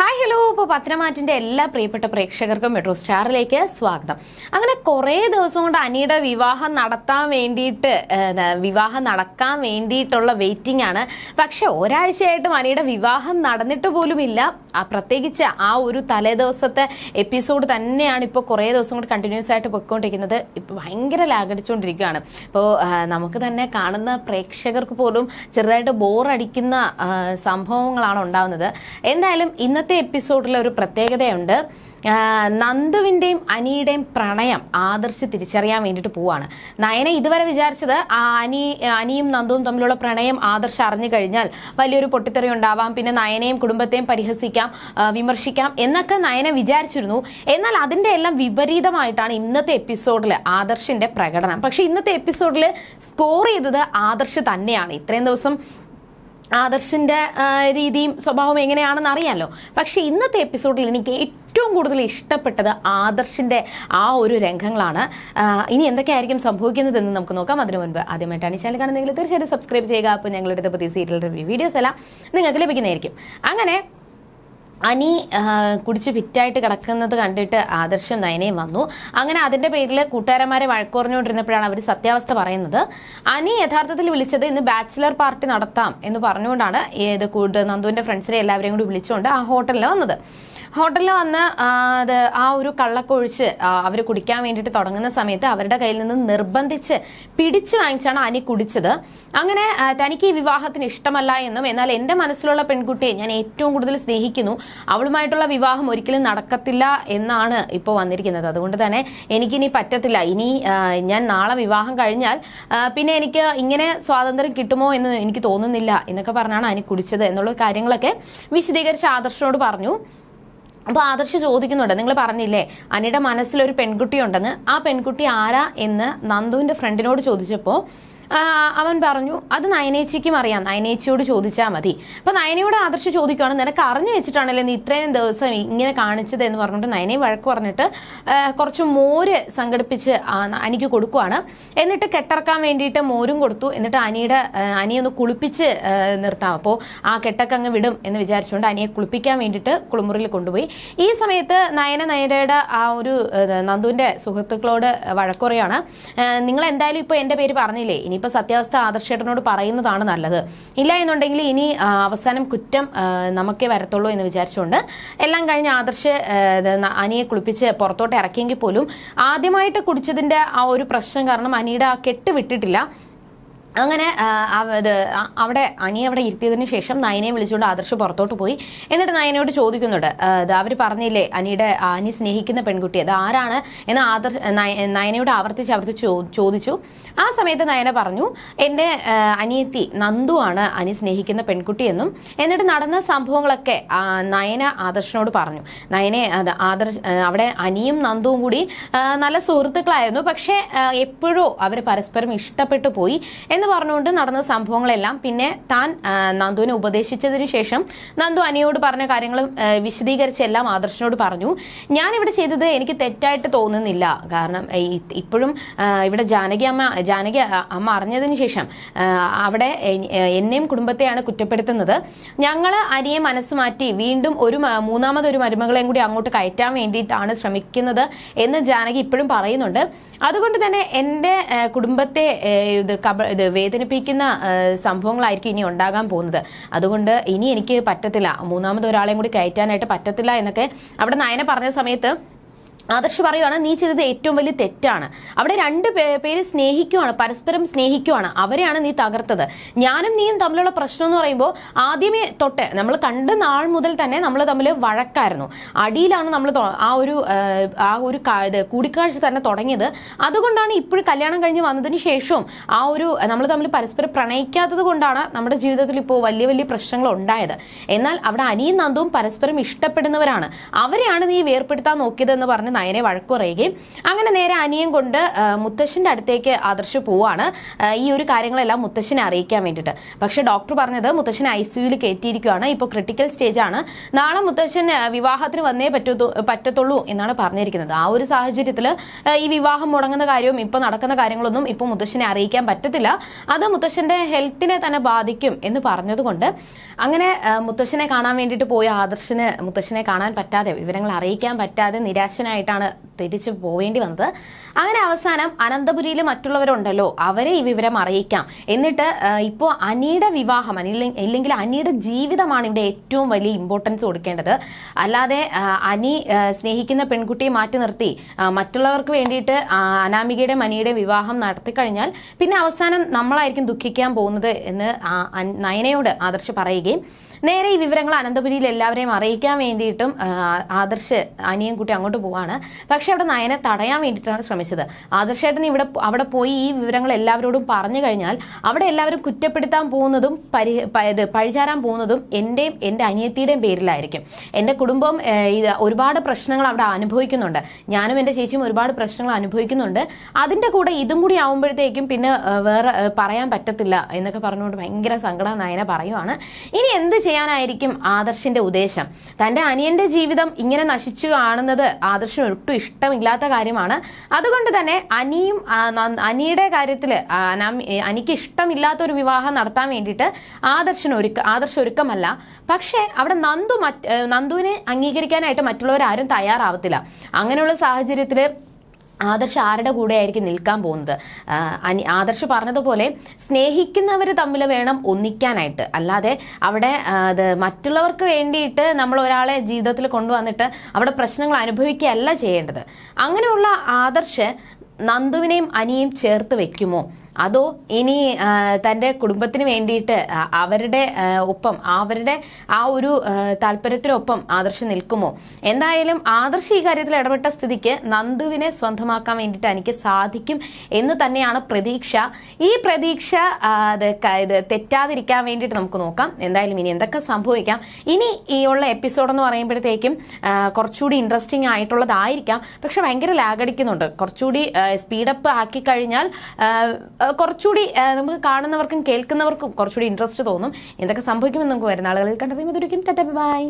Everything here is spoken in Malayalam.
ഹായ് ഹലോ ഇപ്പോൾ പത്രമാറ്റിന്റെ എല്ലാ പ്രിയപ്പെട്ട പ്രേക്ഷകർക്കും മെട്രോ സ്റ്റാറിലേക്ക് സ്വാഗതം. അങ്ങനെ കുറേ ദിവസം കൊണ്ട് അനിയുടെ വിവാഹം നടത്താൻ വേണ്ടിയിട്ട് വിവാഹം നടക്കാൻ വേണ്ടിയിട്ടുള്ള വെയിറ്റിംഗ് ആണ്. പക്ഷെ ഒരാഴ്ചയായിട്ടും അനിയുടെ വിവാഹം നടന്നിട്ട് പോലുമില്ല ഇല്ല. പ്രത്യേകിച്ച് ആ ഒരു തലേ ദിവസത്തെ എപ്പിസോഡ് തന്നെയാണ് ഇപ്പോൾ കുറേ ദിവസം കൊണ്ട് കണ്ടിന്യൂസ് ആയിട്ട് പൊയ്ക്കൊണ്ടിരിക്കുന്നത്. ഇപ്പോൾ ഭയങ്കര ലാഗടിച്ചുകൊണ്ടിരിക്കുകയാണ് ഇപ്പോൾ നമുക്ക് തന്നെ കാണുന്ന പ്രേക്ഷകർക്ക് പോലും ചെറുതായിട്ട് ബോറടിക്കുന്ന സംഭവങ്ങളാണ് ഉണ്ടാകുന്നത് എന്തായാലും ഇന്നത്തെ എപ്പിസോഡിൽ ഒരു പ്രത്യേകതയുണ്ട്. നന്ദുവിന്റെയും അനിയുടെയും പ്രണയം ആദർശ് തിരിച്ചറിയാൻ വേണ്ടിയിട്ട് പോവാണ്. നയന ഇതുവരെ വിചാരിച്ചത് ആ അനി അനിയും നന്ദുവും തമ്മിലുള്ള പ്രണയം ആദർശ് അറിഞ്ഞു കഴിഞ്ഞാൽ വലിയൊരു പൊട്ടിത്തെറി ഉണ്ടാവാം പിന്നെ നയനെയും കുടുംബത്തെയും പരിഹസിക്കാം വിമർശിക്കാം എന്നൊക്കെ നയന വിചാരിച്ചിരുന്നു. എന്നാൽ അതിന്റെ എല്ലാം വിപരീതമായിട്ടാണ് ഇന്നത്തെ എപ്പിസോഡിൽ ആദർശിന്റെ പ്രകടനം. പക്ഷേ ഇന്നത്തെ എപ്പിസോഡിൽ സ്കോർ ചെയ്തത് ആദർശ് തന്നെയാണ്. ഇത്രയും ദിവസം ആദർശിന്റെ രീതിയും സ്വഭാവം എങ്ങനെയാണെന്ന് അറിയാമല്ലോ പക്ഷെ ഇന്നത്തെ എപ്പിസോഡിൽ എനിക്ക് ഏറ്റവും കൂടുതൽ ഇഷ്ടപ്പെട്ടത് ആദർശിന്റെ ആ ഒരു രംഗങ്ങളാണ്. ഇനി എന്തൊക്കെയായിരിക്കും സംഭവിക്കുന്നതെന്ന് നമുക്ക് നോക്കാം. അതിനു മുൻപ് ആദ്യമായിട്ടാണ് ഈ ചാനൽ കാണുന്നതെങ്കിൽ തീർച്ചയായിട്ടും സബ്സ്ക്രൈബ് ചെയ്യുക. അപ്പോൾ ഞങ്ങളുടെ പുതിയ സീരിയൽ റിവ്യൂ വീഡിയോസ് എല്ലാം നിങ്ങൾക്ക് ലഭിക്കുന്നതായിരിക്കും. അങ്ങനെ അനി കുടിച്ച് ഫിറ്റായിട്ട് കിടക്കുന്നത് കണ്ടിട്ട് ആദർശം നയനയും വന്നു. അങ്ങനെ അതിന്റെ പേരിൽ കൂട്ടുകാരന്മാരെ വഴക്കുറഞ്ഞുകൊണ്ടിരുന്നപ്പോഴാണ് അവർ സത്യാവസ്ഥ പറയുന്നത്. അനി യഥാർത്ഥത്തിൽ വിളിച്ചത് ഇന്ന് ബാച്ചിലർ പാർട്ടി നടത്താം എന്ന് പറഞ്ഞുകൊണ്ടാണ്. ഏത് നന്ദുവിന്റെ ഫ്രണ്ട്സിനെ എല്ലാവരെയും കൂടി വിളിച്ചുകൊണ്ട് ആ ഹോട്ടലിൽ വന്നത്. ഹോട്ടലിൽ വന്ന് അത് ആ ഒരു കള്ളക്കൊഴിച്ച് അവർ കുടിക്കാൻ വേണ്ടിയിട്ട് തുടങ്ങുന്ന സമയത്ത് അവരുടെ കയ്യിൽ നിന്ന് നിർബന്ധിച്ച് പിടിച്ചു വാങ്ങിച്ചാണ് അനി കുടിച്ചത്. അങ്ങനെ തനിക്ക് ഈ വിവാഹത്തിന് ഇഷ്ടമല്ല എന്നും എന്നാൽ എന്റെ മനസ്സിലുള്ള പെൺകുട്ടിയെ ഞാൻ ഏറ്റവും കൂടുതൽ സ്നേഹിക്കുന്നു. അവളുമായിട്ടുള്ള വിവാഹം ഒരിക്കലും നടക്കത്തില്ല എന്നാണ് ഇപ്പോൾ വന്നിരിക്കുന്നത്. അതുകൊണ്ട് തന്നെ എനിക്കിനി പറ്റത്തില്ല. ഇനി ഞാൻ നാളെ വിവാഹം കഴിഞ്ഞാൽ പിന്നെ എനിക്ക് ഇങ്ങനെ സ്വാതന്ത്ര്യം കിട്ടുമോ എന്ന് എനിക്ക് തോന്നുന്നില്ല എന്നൊക്കെ പറഞ്ഞാണ് അനി കുടിച്ചത് എന്നുള്ള കാര്യങ്ങളൊക്കെ വിശദീകരിച്ച് ആദർശനോട് പറഞ്ഞു. അപ്പോൾ ആദർശ് ചോദിക്കുന്നുണ്ട് നിങ്ങൾ പറഞ്ഞില്ലേ അനിയുടെ മനസ്സിലൊരു പെൺകുട്ടി ഉണ്ടെന്ന് ആ പെൺകുട്ടി ആരാ എന്ന് നന്ദുവിന്റെ ഫ്രണ്ടിനോട് ചോദിച്ചപ്പോൾ അവൻ പറഞ്ഞു അത് നയനേച്ചിക്കും അറിയാം. നയനേച്ചിയോട് ചോദിച്ചാൽ മതി. അപ്പൊ നയനയോട് ആദർശ് ചോദിക്കുകയാണ് നിനക്ക് അറിഞ്ഞു വെച്ചിട്ടാണല്ലോ നീ ഇത്രയും ദിവസം ഇങ്ങനെ കാണിച്ചത്? എന്ന് പറഞ്ഞിട്ട് നയനെ വഴക്ക് പറഞ്ഞിട്ട് കുറച്ച് മോര് സംഘടിപ്പിച്ച് അനിക്ക് കൊടുക്കുവാണ്. എന്നിട്ട് കെട്ടിറക്കാൻ വേണ്ടിയിട്ട് മോരും കൊടുത്തു. എന്നിട്ട് അനിയുടെ അനിയൊന്ന് കുളിപ്പിച്ച് നിർത്താം. അപ്പോൾ ആ കെട്ടൊക്കെ അങ്ങ് വിടും എന്ന് വിചാരിച്ചുകൊണ്ട് അനിയെ കുളിപ്പിക്കാൻ വേണ്ടിയിട്ട് കുളിമുറിയിൽ കൊണ്ടുപോയി. ഈ സമയത്ത് നയന നയനയുടെ ആ ഒരു നന്ദുവിന്റെ സുഹൃത്തുക്കളോട് വഴക്കുറയാണ് നിങ്ങൾ എന്തായാലും ഇപ്പോൾ എന്റെ പേര് പറഞ്ഞില്ലേ? ഇനിയിപ്പോൾ സത്യാവസ്ഥ ആദർശേട്ടനോട് പറയുന്നതാണ് നല്ലത്. ഇല്ല എന്നുണ്ടെങ്കിൽ ഇനി അവസാനം കുറ്റം നമുക്കേ വരത്തുള്ളൂ എന്ന് വിചാരിച്ചുകൊണ്ട് എല്ലാം കഴിഞ്ഞ് ആദർശ് അനിയെ കുളിപ്പിച്ച് പുറത്തോട്ട് ഇറക്കിയെങ്കിൽ പോലും ആദ്യമായിട്ട് കുടിച്ചതിന്റെ ആ ഒരു പ്രശ്നം കാരണം അനിയുടെ ആ കെട്ട് വിട്ടിട്ടില്ല. അങ്ങനെ ആ, അവ- ഇത് അ- അവിടെ അനി അവിടെ ഇരുത്തിയതിനു ശേഷം നയനയെ വിളിച്ചുകൊണ്ട് ആദർശ് പുറത്തോട്ട് പോയി. എന്നിട്ട് നയനയോട് ചോദിക്കുന്നുണ്ട് അവർ പറഞ്ഞില്ലേ അനിയുടെ അനി സ്നേഹിക്കുന്ന പെൺകുട്ടി അത് ആരാണ് എന്ന് ആദർശ് നയ- നയനയോട് ആവർത്തിച്ച് ആവർത്തിച്ച് ചോദിച്ചു. ആ സമയത്ത് നയന പറഞ്ഞു എന്റെ അനിയത്തി നന്ദു ആണ് അനി സ്നേഹിക്കുന്ന പെൺകുട്ടിയെന്നും എന്നിട്ട് നടന്ന സംഭവങ്ങളൊക്കെ നയന ആദർശനോട് പറഞ്ഞു. നയനെ അത് ആദർശ് അവിടെ അനിയും നന്ദുവും കൂടി നല്ല സുഹൃത്തുക്കളായിരുന്നു. പക്ഷേ എപ്പോഴോ അവർ പരസ്പരം ഇഷ്ടപ്പെട്ടു പോയി. എന്ന് പറഞ്ഞുകൊണ്ട് നടന്ന സംഭവങ്ങളെല്ലാം പിന്നെ താൻ നന്ദുവിനെ ഉപദേശിച്ചതിന് ശേഷം നന്ദു അനിയോട് പറഞ്ഞ കാര്യങ്ങൾ വിശദീകരിച്ചെല്ലാം ആദർശനോട് പറഞ്ഞു. ഞാൻ ഇവിടെ ചെയ്തത് എനിക്ക് തെറ്റായിട്ട് തോന്നുന്നില്ല. കാരണം ഇപ്പോഴും ഇവിടെ ജാനകി അമ്മ ജാനകി അമ്മ അറിഞ്ഞതിന് ശേഷം അവിടെ എന്നെയും കുടുംബത്തെയാണ് കുറ്റപ്പെടുത്തുന്നത്. ഞങ്ങൾ അനിയെ മനസ്സ് മാറ്റി വീണ്ടും ഒരു മൂന്നാമതൊരു മരുമകളെയും കൂടി അങ്ങോട്ട് കയറ്റാൻ വേണ്ടിയിട്ടാണ് ശ്രമിക്കുന്നത് എന്ന് ജാനകി ഇപ്പോഴും പറയുന്നുണ്ട്. അതുകൊണ്ട് തന്നെ എന്റെ കുടുംബത്തെ ഇത് കബ ഇത് വേദനിപ്പിക്കുന്ന സംഭവങ്ങളായിരിക്കും ഇനി ഉണ്ടാകാൻ പോകുന്നത്. അതുകൊണ്ട് ഇനി എനിക്ക് പറ്റത്തില്ല. മൂന്നാമത് ഒരാളെയും കൂടി കയറ്റാനായിട്ട് പറ്റത്തില്ല എന്നൊക്കെ അവിടെ നയന പറഞ്ഞ സമയത്ത് ആദർശ് പറയുവാണ് നീ ചെയ്തത് ഏറ്റവും വലിയ തെറ്റാണ്. അവിടെ രണ്ട് പേര് സ്നേഹിക്കുവാണ് പരസ്പരം സ്നേഹിക്കുവാണ്. അവരെയാണ് നീ തകർത്തത്. ഞാനും നീയും തമ്മിലുള്ള പ്രശ്നം എന്ന് പറയുമ്പോൾ ആദ്യമേ തൊട്ട് നമ്മൾ കണ്ട നാൾ മുതൽ തന്നെ നമ്മൾ തമ്മിൽ വഴക്കായിരുന്നു. അടിയിലാണ് നമ്മൾ ആ ഒരു ആ, ഒരു കൂടിക്കാഴ്ച തന്നെ തുടങ്ങിയത്. അതുകൊണ്ടാണ് ഇപ്പോഴും കല്യാണം കഴിഞ്ഞ് വന്നതിന് ശേഷവും ആ ഒരു നമ്മൾ തമ്മിൽ പരസ്പരം പ്രണയിക്കാത്തത് കൊണ്ടാണ് നമ്മുടെ ജീവിതത്തിൽ ഇപ്പോൾ വലിയ വലിയ പ്രശ്നങ്ങൾ ഉണ്ടായത്. എന്നാൽ അവിടെ അനിയും നന്ദവും പരസ്പരം ഇഷ്ടപ്പെടുന്നവരാണ്. അവരെയാണ് നീ വേർപ്പെടുത്താൻ നോക്കിയതെന്ന് പറഞ്ഞ പറഞ്ഞ് നയനെ വഴക്കു പറയുകയും അങ്ങനെ നേരെ അനിയൻ കൊണ്ട് മുത്തശ്ശന്റെ അടുത്തേക്ക് ആദർശ് പോവാണ്. ഈ ഒരു കാര്യങ്ങളെല്ലാം മുത്തശ്ശനെ അറിയിക്കാൻ വേണ്ടിയിട്ട്. പക്ഷെ ഡോക്ടർ പറഞ്ഞത് മുത്തശ്ശനെ ഐ സിയുയിൽ കയറ്റിയിരിക്കുകയാണ് ഇപ്പോൾ ക്രിട്ടിക്കൽ സ്റ്റേജ് ആണ്. നാളെ മുത്തശ്ശൻ വിവാഹത്തിന് വന്നേ പറ്റൂ പറ്റത്തുള്ളൂ എന്നാണ് പറഞ്ഞിരിക്കുന്നത്. ആ ഒരു സാഹചര്യത്തിൽ ഈ വിവാഹം മുടങ്ങുന്ന കാര്യവും ഇപ്പോൾ നടക്കുന്ന കാര്യങ്ങളൊന്നും ഇപ്പോൾ മുത്തശ്ശനെ അറിയിക്കാൻ പറ്റത്തില്ല. അത് മുത്തശ്ശന്റെ ഹെൽത്തിനെ തന്നെ ബാധിക്കും എന്ന് പറഞ്ഞതുകൊണ്ട് അങ്ങനെ മുത്തശ്ശനെ കാണാൻ വേണ്ടിയിട്ട് പോയ ആദർശന് മുത്തശ്ശനെ കാണാൻ പറ്റാതെ വിവരങ്ങൾ അറിയിക്കാൻ പറ്റാതെ നിരാശനായിട്ടാണ് തിരിച്ചു പോവേണ്ടി വന്നത്. അങ്ങനെ അവസാനം അനന്തപുരിയിൽ മറ്റുള്ളവരുണ്ടല്ലോ അവരെ ഈ വിവരം അറിയിക്കാം. എന്നിട്ട് ഇപ്പോൾ അനിയുടെ വിവാഹം ഇല്ലെങ്കിൽ അനിയുടെ ജീവിതമാണ് ഇവിടെ ഏറ്റവും വലിയ ഇമ്പോർട്ടൻസ് കൊടുക്കേണ്ടത്. അല്ലാതെ അനി സ്നേഹിക്കുന്ന പെൺകുട്ടിയെ മാറ്റി നിർത്തി മറ്റുള്ളവർക്ക് വേണ്ടിയിട്ട് അനാമികയുടെ അനിയുടെ വിവാഹം നടത്തിക്കഴിഞ്ഞാൽ പിന്നെ അവസാനം നമ്മളായിരിക്കും ദുഃഖിക്കാൻ പോകുന്നത് എന്ന് നയനയോട് ആദർശ് പറയുകയും നേരെ ഈ വിവരങ്ങൾ അനന്തപുരിയിൽ എല്ലാവരെയും അറിയിക്കാൻ വേണ്ടിയിട്ടും ആദർശ് അനിയൻകുട്ടി അങ്ങോട്ട് പോവാണ്. പക്ഷെ അവിടെ നയനെ തടയാൻ വേണ്ടിയിട്ടാണ് ശ്രമിച്ചത്. ആദർശേട്ടൻ ഇവിടെ അവിടെ പോയി ഈ വിവരങ്ങൾ എല്ലാവരോടും പറഞ്ഞു കഴിഞ്ഞാൽ അവിടെ എല്ലാവരും കുറ്റപ്പെടുത്താൻ പോകുന്നതും പരി ഇത് പഴിചാരാൻ പോകുന്നതും എന്റെയും എന്റെ അനിയത്തിയുടെയും പേരിലായിരിക്കും. എന്റെ കുടുംബം ഒരുപാട് പ്രശ്നങ്ങൾ അവിടെ അനുഭവിക്കുന്നുണ്ട്. ഞാനും എന്റെ ചേച്ചിയും ഒരുപാട് പ്രശ്നങ്ങൾ അനുഭവിക്കുന്നുണ്ട്. അതിന്റെ കൂടെ ഇതും കൂടി ആവുമ്പോഴത്തേക്കും പിന്നെ വേറെ പറയാൻ പറ്റത്തില്ല എന്നൊക്കെ പറഞ്ഞുകൊണ്ട് ഭയങ്കര സങ്കടം നയന പറയുവാണ്. ഇനി എന്ത് ചെയ്യാനായിരിക്കും ആദർശിന്റെ ഉദ്ദേശം. തന്റെ അനിയന്റെ ജീവിതം ഇങ്ങനെ നശിച്ചു കാണുന്നത് ആദർശിന് ഒട്ടും ഇഷ്ടമില്ലാത്ത കാര്യമാണ്. അതുകൊണ്ട് തന്നെ അനിയും അനിയുടെ കാര്യത്തിൽ അനിക്ക് ഇഷ്ടമില്ലാത്ത ഒരു വിവാഹം നടത്താൻ വേണ്ടിയിട്ട് ആദർശന് ഒരുക്ക ആദർശ ഒരുക്കമല്ല. പക്ഷേ അവിടെ നന്ദു മറ്റ് നന്ദുവിനെ അംഗീകരിക്കാനായിട്ട് മറ്റുള്ളവരാരും തയ്യാറാവത്തില്ല. അങ്ങനെയുള്ള സാഹചര്യത്തിൽ ആദർശ് ആരുടെ കൂടെ ആയിരിക്കും നിൽക്കാൻ പോകുന്നത്? ആദർശ് പറഞ്ഞതുപോലെ സ്നേഹിക്കുന്നവർ തമ്മിൽ വേണം ഒന്നിക്കാനായിട്ട്. അല്ലാതെ അവിടെ അത് മറ്റുള്ളവർക്ക് വേണ്ടിയിട്ട് നമ്മൾ ഒരാളെ ജീവിതത്തിൽ കൊണ്ടുവന്നിട്ട് അവിടെ പ്രശ്നങ്ങൾ അനുഭവിക്കുകയല്ല ചെയ്യേണ്ടത്. അങ്ങനെയുള്ള ആദർശ് നന്ദുവിനെയും അനിയും ചേർത്ത് വെക്കുമോ? അതോ ഇനി തന്റെ കുടുംബത്തിന് വേണ്ടിയിട്ട് അവരുടെ ഒപ്പം അവരുടെ ആ ഒരു താല്പര്യത്തിനൊപ്പം ആദർശ് നിൽക്കുമോ? എന്തായാലും ആദർശ് ഈ കാര്യത്തിൽ ഇടപെട്ട സ്ഥിതിക്ക് നന്ദുവിനെ സ്വന്തമാക്കാൻ വേണ്ടിയിട്ട് എനിക്ക് സാധിക്കും എന്ന് തന്നെയാണ് പ്രതീക്ഷ. ഈ പ്രതീക്ഷ ഇത് തെറ്റാതിരിക്കാൻ വേണ്ടിയിട്ട് നമുക്ക് നോക്കാം. എന്തായാലും ഇനി എന്തൊക്കെ സംഭവിക്കാം. ഇനി ഈ ഉള്ള എപ്പിസോഡ് എന്ന് പറയുമ്പോഴത്തേക്കും കുറച്ചുകൂടി ഇൻട്രസ്റ്റിംഗ് ആയിട്ടുള്ളതായിരിക്കാം. പക്ഷെ ഭയങ്കര ലാഗടിക്കുന്നുണ്ട് കുറച്ചുകൂടി സ്പീഡപ്പ് ആക്കി കഴിഞ്ഞാൽ കുറച്ചുകൂടി നമുക്ക് കാണുന്നവർക്കും കേൾക്കുന്നവർക്കും കുറച്ചുകൂടി ഇൻട്രസ്റ്റ് തോന്നും. എന്തൊക്കെ സംഭവിക്കുമെന്ന് നമുക്ക് വരുന്ന ആളുകളിൽ കണ്ടറിയുമ്പോൾ ബൈ